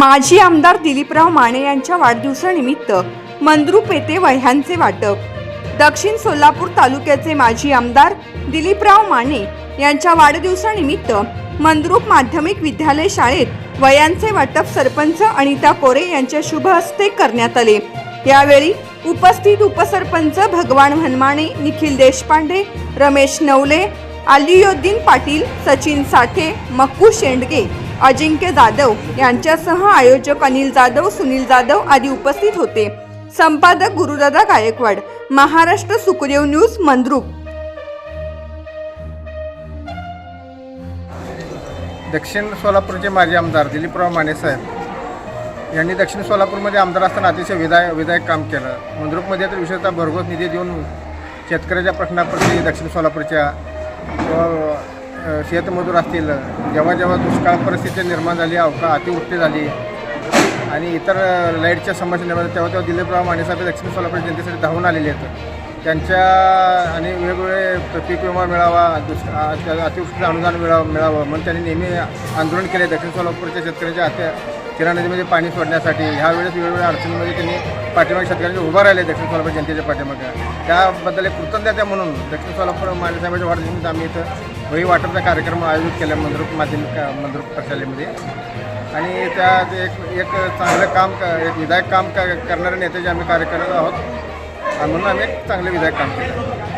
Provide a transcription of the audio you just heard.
माजी आमदार दिलीपराव माने यांच्या वाढदिवसानिमित्त मंद्रुप येथे वह्यांचे वाटप. दक्षिण सोलापूर तालुक्याचे माजी आमदार दिलीपराव माने यांच्या वाढदिवसानिमित्त मंद्रुप माध्यमिक विद्यालय शाळेत वयांचे वाटप सरपंच अनिता कोरे यांच्या शुभ हस्ते करण्यात आले. यावेळी उपस्थित उपसरपंच भगवान हनमाने निखिल देशपांडे रमेश नवले अलियोद्दीन पाटील सचिन साठे मक्कू शेंडगे अजिंक्य जाधव यांच्यासह आयोजक अनिल जाधव सुनील जाधव आदी उपस्थित होते. संपादक गुरुदादा गायकवाड. महाराष्ट्र सुखदेव न्यूज मंद्रुप. दक्षिण सोलापूरचे माजी आमदार दिलीपराव माने साहेब यांनी दक्षिण सोलापूरमध्ये आमदार असताना अतिशय विधाय विधायक काम केलं. मंद्रुपमध्ये तर विशेषतः भरघोस निधी देऊन शेतकऱ्याच्या प्रश्नाप्रती दक्षिण सोलापूरच्या शेतमजूर असतील जेव्हा जेव्हा दुष्काळ परिस्थिती निर्माण झाली अवका अतिवृष्टी झाली आणि इतर लाईटच्या समस्या निर्माण तेव्हा तेव्हा दिलीपराव मानेसाहेब लक्ष्मी दक्षिण सोलापूर जनतेसाठी धावून आलेले आहेत. त्यांच्या आणि वेगवेगळे पीक विमा मिळावा दुष्काळ त्या- अतिवृष्टीचं अनुदान मिळावं मिळावं म्हणून त्यांनी नेहमी आंदोलन केले. दक्षिण सोलापूरच्या शेतकऱ्यांच्या हात्या किरा नदीमध्ये पाणी सोडण्यासाठी. ह्या वेळेस वेगवेगळ्या अडचणीमध्ये त्यांनी पाठीमागे शेतकऱ्यांचे उभं राहिले दक्षिण सोलापूर जनतेच्या पाठीमागे. त्याबद्दल एक कृतज्ञता म्हणून. दक्षिण सोलापूर मानेसाहेबांच्या वाढदिवशी आम्ही इथं वही वाटपचा कार्यक्रम आयोजित केला मंद्रुप माध्यमिक मंद्रुप प्रशालेमध्ये. आणि त्यात एक एक चांगलं काम क- एक विधायक काम क- करणाऱ्या नेत्याचे आम्ही कार्य करत आहोत म्हणून आम्ही एक चांगले विधायक काम केलं.